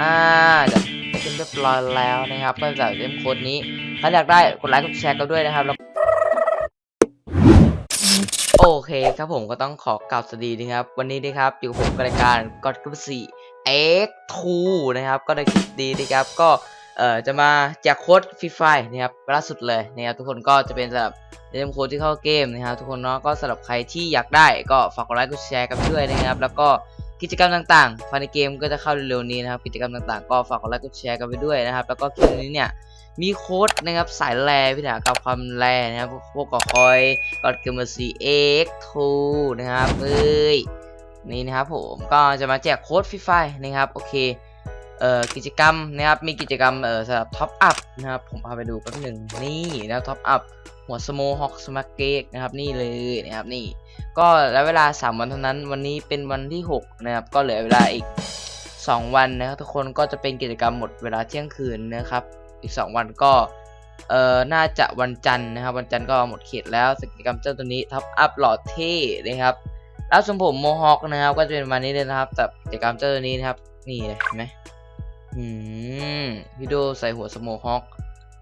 อ่าจะเป็นเรียบร้อยแล้วนะครับก็จากเล่มโค้ดนี้ถ้าอยากได้กดไลค์กดแชร์กันด้วยนะครับแล้วโอเคครับผมก็ต้องขอกล่าวสวัสดีนะครับ วันนี้นะครับอยู่กับผมกับรายการกดกรุ๊ปสี่ X2 นะครับ ก็ได้คลิปดีนะครับ ก็เอ่อจะมาแจกโค้ดฟรีไฟนะครับล่าสุดเลยนะครับทุกคนก็จะเป็นสำหรับเล่มโค้ดที่เข้าเกมนะครับ ทุกคนเนาะก็สำหรับใครที่อยากได้ก็ฝากกดไลค์กดแชร์กันด้วยนะครับ แล้วก็ กิจกรรมต่างๆภายในเกมก็จะเข้าเร็วๆนี้นะครับ กิจกรรมต่างๆ ก็ฝากกดไลค์กดแชร์กันไปด้วยนะครับ แล้วก็คลิปนี้เนี่ยมีโค้ดนะครับสายแรพิถากับความแรนะครับพวกพวกกอคอยกอดเกมเมอร์ซีเอ็กทูนะครับเอ้ยนี่นะครับผมก็จะมาแจกโค้ดฟรีไฟนะครับโอเค เอ่อกิจกรรมนะครับมีกิจกรรมเอ่อสำหรับท็อปอัพนะครับผมพาไปดูแป๊บหนึ่งนี่นะครับท็อปอัพหัวสโมฮอกสมาเกกนะครับนี่เลยนะครับนี่ก็แล้วเวลา 3 วันเท่านั้นวันนี้เป็นวันที่ 6 นะครับ ก็เหลือเวลาอีก 2 วันนะครับทุกคนก็จะเป็นกิจกรรมหมดเวลาเที่ยงคืนนะครับ อีก 2 วันก็เอ่อน่าจะวันจันทร์นะครับ วันจันทร์ก็หมดเขตแล้วกิจกรรมเจ้าตัวนี้ท็อปอัพหล่อเท่นะครับแล้วทรงผมโมฮอคนะครับ ก็จะเป็นประมาณนี้เลยนะครับแต่กิจกรรมเจ้าตัวนี้นะครับนี่เลยเห็นไหม อืมวิดีโอใส่หัวสโมฮอค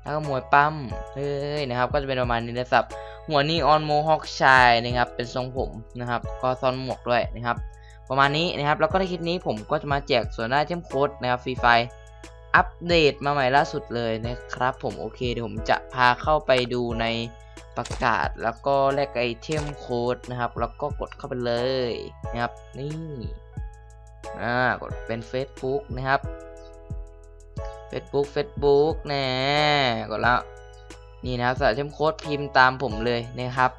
แล้วก็มวยปั้มเฮ้ยนะครับ ก็จะเป็นประมาณนี้นะครับหัวนีออนโมฮอคชายนะครับ เป็นทรงผมนะครับ ก็ซ้อนหมวกด้วยนะครับ ประมาณนี้นะครับ แล้วก็ในคลิปนี้ผมก็จะมาแจกส่วนหน้าเทมโค้ดนะครับฟรีไฟอัปเดตมาใหม่ล่าสุดเลยนะครับ ผมโอเคเดี๋ยวผมจะพาเข้าไปดูในประกาศแล้วก็แลกไอเทมโค้ดนะครับ แล้วก็กดเข้าไปเลยนะครับ นี่อ่ากดเป็น Facebook นะครับ Facebook Facebook แน่กดแล้ว นี่นะครับสำหรับเทมโค้ดพิมพ์ตามผมเลยนะครับ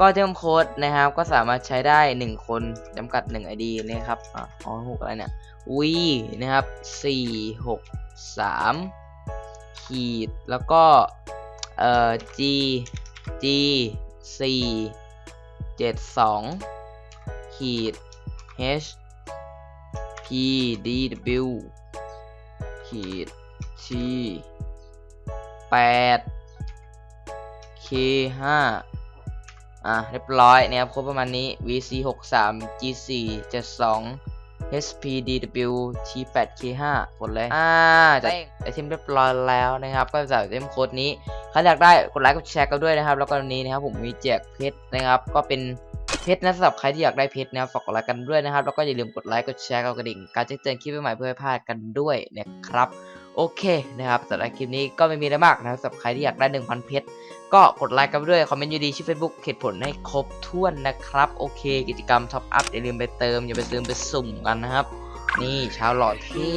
ก็เทมโค้ดนะครับ ก็สามารถใช้ได้ 1 คนจำกัด 1 ID นะครับอ๋อหกอะไรเนี่ย V นะครับ 4 6 3 ขีด แล้วก็ เอ่อ G G 4 7 2 ขีด H P D W ขีด T 8 K 5อะ เรียบร้อยนะครับครบประมาณนี้ VC 6 3 G 4 7 2 SPDW T8 K5 กดเลย อ่าจากไอเทมเรียบร้อยแล้วนะครับ ก็จากไอเทมโค้ดนี้ใครอยากได้กดไลค์กดแชร์กันด้วยนะครับ แล้วก็วันนี้นะครับผมมีแจกเพชรนะครับ ก็เป็นเพชรนะสำหรับใครที่อยากได้เพชรนะครับฝากกดไลค์กันด้วยนะครับ แล้วก็อย่าลืมกดไลค์กดแชร์กดกระดิ่ง การแจ้งเตือนคลิปใหม่ๆเพื่อไม่พลาดกันด้วยนะครับ โอเคนะครับสำหรับคลิปนี้ก็ไม่มีอะไรมากนะครับสำหรับใครที่อยากได้ 1,000 เพชรก็กดไลค์กันไปด้วย คอมเมนต์ยูดีชื่อ Facebook เหตุผลให้ครบถ้วนนะครับ โอเค กิจกรรมท็อปอัพอย่าลืมไปเติม อย่าไปซื้อไปสุ่มกันนะครับ นี่ชาวหล่อที่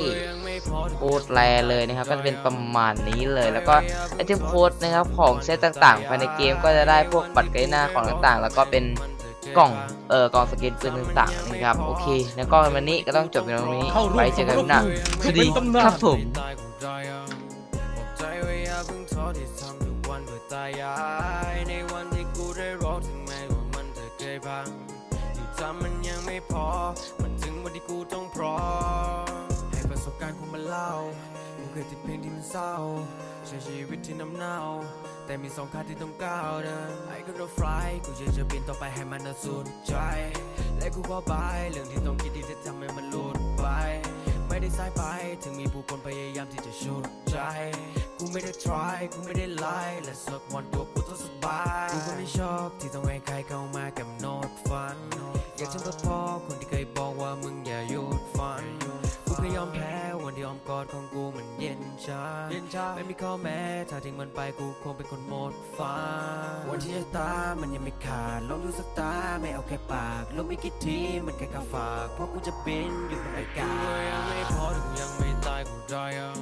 โคตรแรเลยนะครับ ก็จะเป็นประมาณนี้เลย แล้วก็ไอเทมโค้ดนะครับของเซตต่างๆภายในเกมก็จะได้พวกบัตรไกด์หน้าของต่างๆ แล้วก็เป็นกล่อง เอ่อ กล่องสเก็ตปืนต่างๆนะครับ โอเค แล้วก็วันนี้ก็ต้องจบเพียงนี้ ไว้เจอกันหน้าสวัสดีครับผม ท้อที่ทำทุกวันเพื่อตายาย ในวันที่กูได้รอถึงแม้ว่ามันจะเคยพังที่ทำมันยังไม่พอ มันถึงวันที่กูต้องพร้อมให้ประสบการณ์กูมาเล่ากูเคยติดเพลงที่มันเศร้า ใช้ชีวิตที่น้ำเน่า แต่มีสองขาที่ต้องก้าวเดินไอ้ก็รถไฟกูยังจะบินต่อไปให้มันน่ะสุดใจ และกูก็บายเรื่องที่ต้องคิดที่จะทำให้มันหลุด สายไป ถึงมีผู้คนพยายามที่จะชุดใจ กูไม่ได้ try กูไม่ได้ lie และสักวันตัว ของกูมันเย็นชาเย็นชาไม่มีข้อแม้ ถ้าทิ้งมันไปกูคงเป็นคนหมดฝันวันที่จะตามันยังไม่ขาดลองดูสักตาไม่เอาแค่ปากลงไม่กี่ทีมันแค่กาฝากเพราะกูจะบินอยู่บนอากาศยังไม่พอถึงยังไม่ตายกูได้ยัง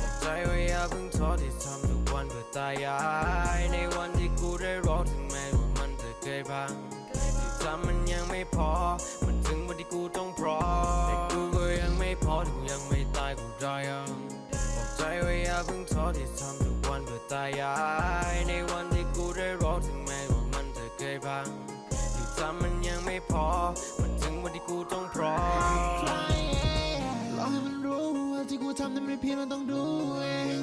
บอกใจไว้อย่าเพิ่งท้อที่ทำทุกวันเพื่อตายายในวันที่กูได้รอถึงแม้ว่ามันจะเคยพังที่ทำมันยังไม่พอ บอกใจไว้อย่าเพิ่งท้อที่ทำทุกวันเพื่อตายาย ในวันที่กูได้รอถึงแม้ว่ามันจะเคยพังที่ทำมันยังไม่พอ มันถึงวันที่กูต้องพร้อมรอให้มันรู้ว่าที่กูทำนั้นไม่เพียงมันต้องดูเอง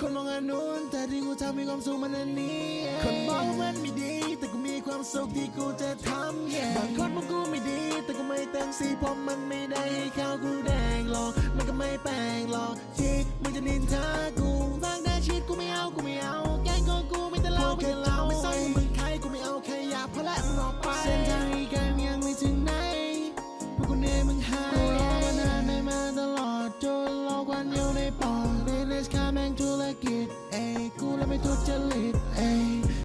คนมองอันนู้นแต่ที่กูทำมีความสุขมันอันนี้คนมองว่ามันไม่ดี แต่กูมีความสุขที่กูจะทำบางคนมองกูไม่ดี แต่กูไม่เต็มสีเพราะมันไม่ได้ให้ข้าวกูแดงหรอกมันก็ไม่แปลก ที่มึงจะนินทากูบางได้ชีตกูไม่เอากูไม่เอาแกล้งของกูไม่แต่เราไม่แต่เราไม่ซ่อนมึงใครกูไม่เอาแค่อยากพอและมึงออกไปเส้นทางอีกไกงยังไม่ถึงไหนพวกกูเหนื่อยมึงหายกูรอมานานได้มาตลอดจนรอควันอยู่ในปอดเรนเลสค่าแม่งธุรกิจเอ้กูแล้วไม่ทุจริตเอ้